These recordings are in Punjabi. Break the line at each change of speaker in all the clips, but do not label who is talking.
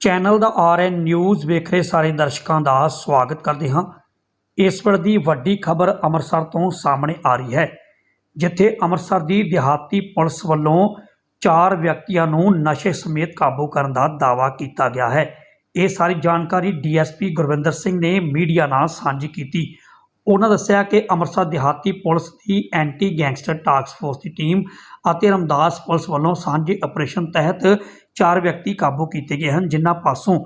ਚੈਨਲ ਦਾ ਆਰਐਨ ਨਿਊਜ਼ ਵੇਖ ਰਹੇ ਸਾਰੇ ਦਰਸ਼ਕਾਂ ਦਾ ਸਵਾਗਤ ਕਰਦੇ ਹਾਂ। ਇਸ ਵੇਲੇ ਦੀ ਵੱਡੀ ਖਬਰ ਅੰਮ੍ਰਿਤਸਰ ਤੋਂ ਸਾਹਮਣੇ ਆ ਰਹੀ ਹੈ, ਜਿੱਥੇ ਅੰਮ੍ਰਿਤਸਰ ਦੀ ਦਿਹਾਤੀ ਪੁਲਿਸ ਵੱਲੋਂ ਚਾਰ ਵਿਅਕਤੀਆਂ ਨੂੰ ਨਸ਼ੇ ਸਮੇਤ ਕਾਬੂ ਕਰਨ ਦਾ ਦਾਅਵਾ ਕੀਤਾ ਗਿਆ ਹੈ। ਇਹ ਸਾਰੀ ਜਾਣਕਾਰੀ ਡੀਐਸਪੀ ਗੁਰਵਿੰਦਰ ਸਿੰਘ ਨੇ ਮੀਡੀਆ ਨਾਲ ਸਾਂਝੀ ਕੀਤੀ। ਉਹਨਾਂ ਦੱਸਿਆ ਕਿ ਅੰਮ੍ਰਿਤਸਰ ਦਿਹਾਤੀ ਪੁਲਿਸ ਦੀ ਐਂਟੀ ਗੈਂਗਸਟਰ ਟਾਸਕ ਫੋਰਸ ਦੀ ਟੀਮ ਅਤੇ ਰਮਦਾਸ ਪੁਲਿਸ ਵੱਲੋਂ ਸਾਂਝੇ ਆਪਰੇਸ਼ਨ ਤਹਿਤ ਚਾਰ ਵਿਅਕਤੀ ਕਾਬੂ ਕੀਤੇ ਗਏ ਹਨ, ਜਿਨ੍ਹਾਂ ਪਾਸੋਂ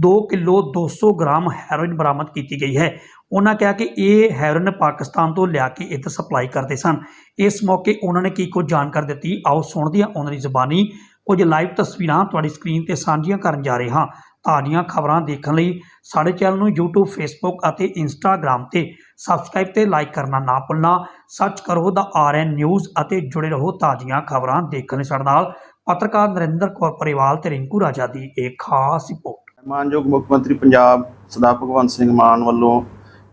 2 ਕਿਲੋ 200 ਗ੍ਰਾਮ ਹੈਰੋਇਨ ਬਰਾਮਦ ਕੀਤੀ ਗਈ ਹੈ। ਉਹਨਾਂ ਕਿਹਾ ਕਿ ਇਹ ਹੈਰੋਇਨ ਪਾਕਿਸਤਾਨ ਤੋਂ ਲਿਆ ਕੇ ਇੱਥੇ ਸਪਲਾਈ ਕਰਦੇ ਸਨ। ਇਸ ਮੌਕੇ ਉਹਨਾਂ ਨੇ ਕੀ ਕੁਝ ਜਾਣਕਾਰੀ ਦਿੱਤੀ, ਆਓ ਸੁਣਦੇ ਹਾਂ ਉਹਨਾਂ ਦੀ ਜ਼ੁਬਾਨੀ। ਕੁਝ ਲਾਈਵ ਤਸਵੀਰਾਂ ਤੁਹਾਡੀ ਸਕਰੀਨ ਤੇ ਸਾਂਝੀਆਂ ਕਰਨ ਜਾ ਰਹੇ ਹਾਂ। ਤਾਜ਼ੀਆਂ ਖਬਰਾਂ ਦੇਖਣ ਲਈ ਸਾਡੇ ਚੈਨਲ ਨੂੰ YouTube, Facebook ਅਤੇ Instagram ਤੇ ਸਬਸਕ੍ਰਾਈਬ ਤੇ ਲਾਈਕ ਕਰਨਾ ਨਾ ਭੁੱਲਣਾ। ਸਰਚ ਕਰੋ ਦਾ ਆਰਐਨ ਨਿਊਜ਼ ਅਤੇ ਜੁੜੇ ਰਹੋ ਤਾਜ਼ੀਆਂ ਖਬਰਾਂ ਦੇਖਣ ਲਈ ਸਾਡੇ ਨਾਲ। ਪੱਤਰਕਾਰ ਨਰਿੰਦਰ ਕੌਰ ਪਰਿਵਾਲ ਤੇ ਰਿੰਕੂ ਰਾਜਾ ਦੀ ਇੱਕ ਖਾਸ ਰਿਪੋਰਟ।
ਮਾਨਯੋਗ ਮੁੱਖ ਮੰਤਰੀ ਪੰਜਾਬ ਸਰਦਾਰ ਭਗਵੰਤ ਸਿੰਘ ਮਾਨ ਵੱਲੋਂ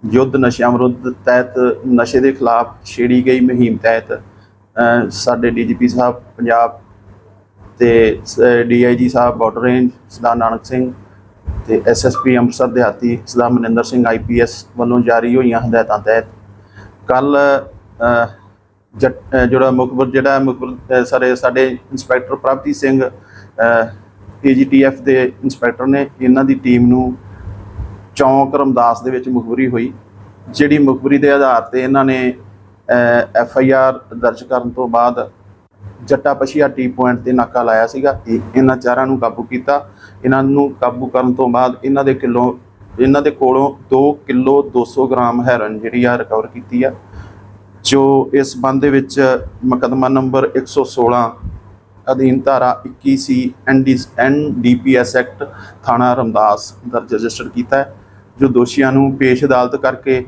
ਯੁੱਧ ਨਸ਼ਿਆਂ ਵਿਰੁੱਧ ਤਹਿਤ ਨਸ਼ੇ ਦੇ ਖਿਲਾਫ ਛੇੜੀ ਗਈ ਮੁਹਿੰਮ ਤਹਿਤ ਅ, ਸਾਡੇ ਡੀਜੀਪੀ ਸਾਹਿਬ ਪੰਜਾਬ ਤੇ ਡੀਆਈਜੀ ਸਾਹਿਬ ਬਾਰਡਰ ਰੇਂਜ ਸਰਦਾਰ ਨਾਨਕ ਸਿੰਘ ਤੇ ਐਸਐਸਪੀ ਅੰਮ੍ਰਿਤਸਰ ਦਿਹਾਤੀ ਸਰਦਾਰ ਮਨਿੰਦਰ ਸਿੰਘ ਆਈਪੀਐਸ ਵੱਲੋਂ ਜਾਰੀ ਹੋਈਆਂ ਹਦਾਇਤਾਂ ਤਹਿਤ ਕੱਲ ਜਿਹੜਾ ਮੁਖਬਰ ਜਿਹੜਾ ਮੁਖਬਰ ਸਾਰੇ ਸਾਡੇ ਇੰਸਪੈਕਟਰ ਪ੍ਰਭਜੀਤ ਸਿੰਘ ਏਜੀਟੀਐਫ ਦੇ ਇੰਸਪੈਕਟਰ ਨੇ, ਇਹਨਾਂ ਦੀ ਟੀਮ ਨੂੰ ਚੌਂਕ ਰਮਦਾਸ ਦੇ ਵਿੱਚ ਮੁਖਬਰੀ ਹੋਈ, ਜਿਹੜੀ ਮੁਖਬਰੀ ਦੇ ਆਧਾਰ ਤੇ ਇਹਨਾਂ ਨੇ ਐਫ ਆਈ ਆਰ ਦਰਜ ਕਰਨ ਤੋਂ ਬਾਅਦ ਜੱਟਾ ਪਸ਼ੀਆ ਟੀ ਪੁਆਇੰਟ ਤੇ ਨਾਕਾ ਲਾਇਆ ਸੀਗਾ, ਤੇ ਇਹਨਾਂ ਚਾਰਾਂ ਨੂੰ ਕਾਬੂ ਕੀਤਾ। ਇਹਨਾਂ ਨੂੰ ਕਾਬੂ ਕਰਨ ਤੋਂ ਬਾਅਦ ਇਹਨਾਂ ਦੇ ਕਿਲੋ, ਇਹਨਾਂ ਦੇ ਕੋਲੋਂ 2 ਕਿਲੋ 200 ਗ੍ਰਾਮ ਹੈਰਨ ਜਿਹੜੀ ਆ ਰਿਕਵਰ ਕੀਤੀ ਆ। ਜੋ ਇਸ ਸੰਬੰਧ ਦੇ ਵਿੱਚ ਮੁਕੱਦਮਾ ਨੰਬਰ 116 ਅਧੀਨ ਧਾਰਾ 21 ਸੀ ਐਨਡੀਪੀਐਸ ਐਕਟ, ਥਾਣਾ ਰਮਦਾਸ ਦਰਜ ਰਜਿਸਟਰ ਕੀਤਾ ਹੈ, ਜੋ ਦੋਸ਼ੀਆਂ ਨੂੰ ਪੇਸ਼ ਅਦਾਲਤ ਕਰਕੇ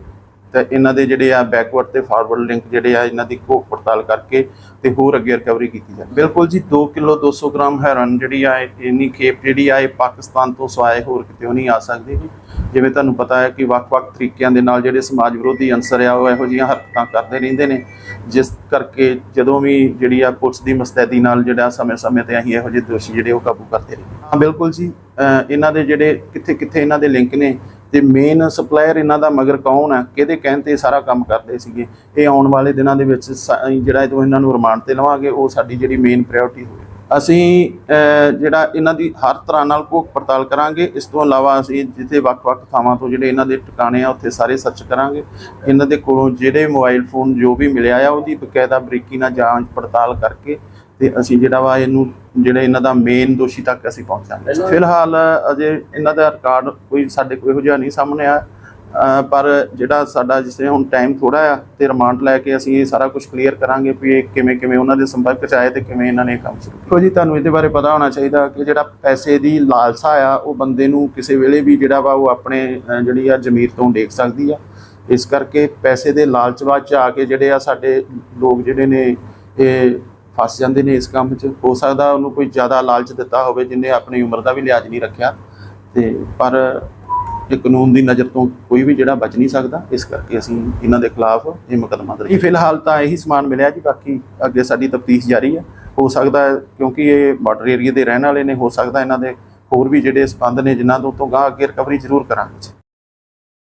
ਤੇ ਇਹਨਾਂ ਦੇ ਜਿਹੜੇ ਆ ਬੈਕਵਰਡ ਤੇ ਫਾਰਵਰਡ ਲਿੰਕ ਜਿਹੜੇ ਆ ਇਹਨਾਂ ਦੀ ਘੋਖ ਪੜਤਾਲ ਕਰਕੇ ਤੇ ਹੋਰ ਅੱਗੇ ਰਿਕਵਰੀ ਕੀਤੀ ਜਾਵੇ। ਬਿਲਕੁਲ ਜੀ 2 ਕਿਲੋ 200 ਗ੍ਰਾਮ ਹੈਰਨ ਜਿਹੜੀ ਆ, ਇੰਨੀ ਖੇਪ ਜਿਹੜੀ ਆ, ਇਹ ਪਾਕਿਸਤਾਨ ਤੋਂ ਸਵਾਏ ਹੋਰ ਕਿਤੇ ਨਹੀਂ ਆ ਸਕਦੀ। ਜੀ ਜਿਵੇਂ ਤੁਹਾਨੂੰ ਪਤਾ ਹੈ ਕਿ ਵੱਖ-ਵੱਖ ਤਰੀਕਿਆਂ ਦੇ ਨਾਲ ਜਿਹੜੇ ਸਮਾਜ ਵਿਰੋਧੀ ਅੰਸਰ ਆ, ਉਹ ਇਹੋ ਜਿਹੀਆਂ ਹਰਕਤਾਂ ਕਰਦੇ ਰਹਿੰਦੇ ਨੇ। ਜਿਸ ਕਰਕੇ ਜਦੋਂ ਵੀ ਜਿਹੜੀ ਆ ਪੁਲਿਸ ਦੀ ਮਸਤੈਦੀ ਨਾਲ ਜਿਹੜਾ ਸਮੇਂ-ਸਮੇਂ ਤੇ ਅਸੀਂ ਇਹੋ ਜਿਹੇ ਦੋਸ਼ੀ ਜਿਹੜੇ ਉਹ ਕਾਬੂ ਕਰਦੇ ਰਹੇ। ਹਾਂ, ਬਿਲਕੁਲ ਜੀ ਇਹਨਾਂ ਦੇ ਜਿਹੜੇ ਕਿੱਥੇ-ਕਿੱਥੇ ਇਹਨਾਂ ਦੇ ਲਿੰਕ ਨੇ ਤੇ ਮੇਨ ਸਪਲਾਇਰ ਇਹਨਾਂ ਦਾ ਮਗਰ ਕੌਣ ਆ? ਕਿਹਦੇ ਕਹਿਣ ਤੇ ਸਾਰਾ ਕੰਮ ਕਰਦੇ ਸੀਗੇ? ਇਹ ਆਉਣ ਵਾਲੇ ਦਿਨਾਂ ਦੇ ਵਿੱਚ ਸ- ਜਿਹੜਾ ਇਹ ਇਹਨਾਂ ਨੂੰ ਰਿਮਾਂਡ ਤੇ ਲਵਾਂਗੇ, ਉਹ ਸਾਡੀ ਜਿਹੜੀ ਮੇਨ ਪ੍ਰਾਇੋਰਟੀ ਹੋਵੇ। ਅਸੀਂ ਜਿਹੜਾ ਇਹਨਾਂ ਦੀ ਹਰ ਤਰ੍ਹਾਂ ਨਾਲ ਘੋਖ ਪੜਤਾਲ ਕਰਾਂਗੇ। ਇਸ ਤੋਂ ਇਲਾਵਾ ਅਸੀਂ ਜਿੱਥੇ ਵੱਖ-ਵੱਖ ਥਾਵਾਂ ਤੋਂ ਜਿਹੜੇ ਇਹਨਾਂ ਦੇ ਟਿਕਾਣੇ ਆ, ਉੱਥੇ ਸਾਰੇ ਸਰਚ ਕਰਾਂਗੇ। ਇਹਨਾਂ ਦੇ ਕੋਲੋਂ ਜਿਹੜੇ ਮੋਬਾਈਲ ਫੋਨ ਜੋ ਵੀ ਮਿਲਿਆ ਆ, ਉਹਦੀ ਬਕਾਇਦਾ ਬਰੀਕੀ ਨਾਲ ਜਾਂਚ ਪੜਤਾਲ ਕਰਕੇ ਤੇ ਅਸੀਂ ਜਿਹੜਾ ਵਾ ਇਹਨੂੰ ਜਿਹੜੇ ਇਹਨਾਂ ਦਾ ਮੇਨ ਦੋਸ਼ੀ ਤੱਕ ਅਸੀਂ ਪਹੁੰਚਾਂਗੇ। ਫਿਲਹਾਲ ਅਜੇ ਇਹਨਾਂ ਦਾ ਰਿਕਾਰਡ ਕੋਈ ਸਾਡੇ ਕੋਲ ਇਹੋ ਜਿਹਾ ਨਹੀਂ ਸਾਹਮਣੇ ਆ ਪਰ ਜਿਹੜਾ ਸਾਡਾ ਜਿਸ ਹੁਣ ਟਾਈਮ ਥੋੜਾ ਆ ਤੇ ਰਿਮਾਂਡ ਲੈ ਕੇ ਅਸੀਂ ਇਹ ਸਾਰਾ ਕੁਝ ਕਲੀਅਰ ਕਰਾਂਗੇ ਵੀ ਇਹ ਕਿਵੇਂ ਕਿਵੇਂ ਉਹਨਾਂ ਦੇ ਸੰਪਰਕ ਚ ਆਏ ਤੇ ਕਿਵੇਂ ਇਹਨਾਂ ਨੇ ਕੰਮ ਸ਼ੁਰੂ ਕੀਤਾ। ਜੀ ਤੁਹਾਨੂੰ ਇਹਦੇ ਬਾਰੇ ਪਤਾ ਹੋਣਾ ਚਾਹੀਦਾ ਕਿ ਜਿਹੜਾ ਪੈਸੇ ਦੀ ਲਾਲਸਾ ਆ ਉਹ ਬੰਦੇ ਨੂੰ ਕਿਸੇ ਵੇਲੇ ਵੀ ਜਿਹੜਾ ਵਾ ਉਹ ਆਪਣੇ ਜਿਹੜੀ ਆ ਜ਼ਮੀਰ ਤੋਂ ਡੇਕ ਸਕਦੀ ਆ। ਇਸ ਕਰਕੇ ਪੈਸੇ ਦੇ ਲਾਲਚ ਵਿੱਚ ਆ ਕੇ ਜਿਹੜੇ ਆ ਸਾਡੇ ਲੋਕ ਜਿਹੜੇ ਨੇ ਇਹ ਫਸ ਜਾਂਦੇ ਨੇ ਇਸ ਕੰਮ 'ਚ। ਹੋ ਸਕਦਾ ਉਹਨੂੰ ਕੋਈ ਜ਼ਿਆਦਾ ਲਾਲਚ ਦਿੱਤਾ ਹੋਵੇ ਜਿਨੇ ਆਪਣੀ ਉਮਰ ਦਾ ਵੀ ਲਿਹਾਜ਼ ਨਹੀਂ ਰੱਖਿਆ। ਤੇ ਪਰ ਇਹ ਕਾਨੂੰਨ ਦੀ ਨਜ਼ਰ ਤੋਂ ਕੋਈ ਵੀ ਜਿਹੜਾ ਬਚ ਨਹੀਂ ਸਕਦਾ ਇਸ ਕਰਕੇ ਅਸੀਂ ਇਹਨਾਂ ਦੇ ਖਿਲਾਫ ਇਹ ਮੁਕੱਦਮਾ ਦਰਜ ਫਿਲਹਾਲ ਤਾਂ ਇਹੀ ਸਮਾਨ ਮਿਲਿਆ ਜੀ ਬਾਕੀ ਅੱਗੇ ਸਾਡੀ ਤਫਤੀਸ਼ ਜਾਰੀ ਹੈ। ਹੋ ਸਕਦਾ ਕਿਉਂਕਿ ਇਹ ਬਾਰਡਰ ਏਰੀਆ ਦੇ ਰਹਿਣ ਵਾਲੇ ਨੇ ਹੋ ਸਕਦਾ ਇਹਨਾਂ ਦੇ ਹੋਰ ਵੀ ਜਿਹੜੇ ਸਬੰਧ ਨੇ ਜਿਨ੍ਹਾਂ ਤੋਂ ਤੋਂ ਗਾਂ ਅੱਗੇ ਰਿਕਵਰੀ ਜ਼ਰੂਰ ਕਰਾਂਗੇ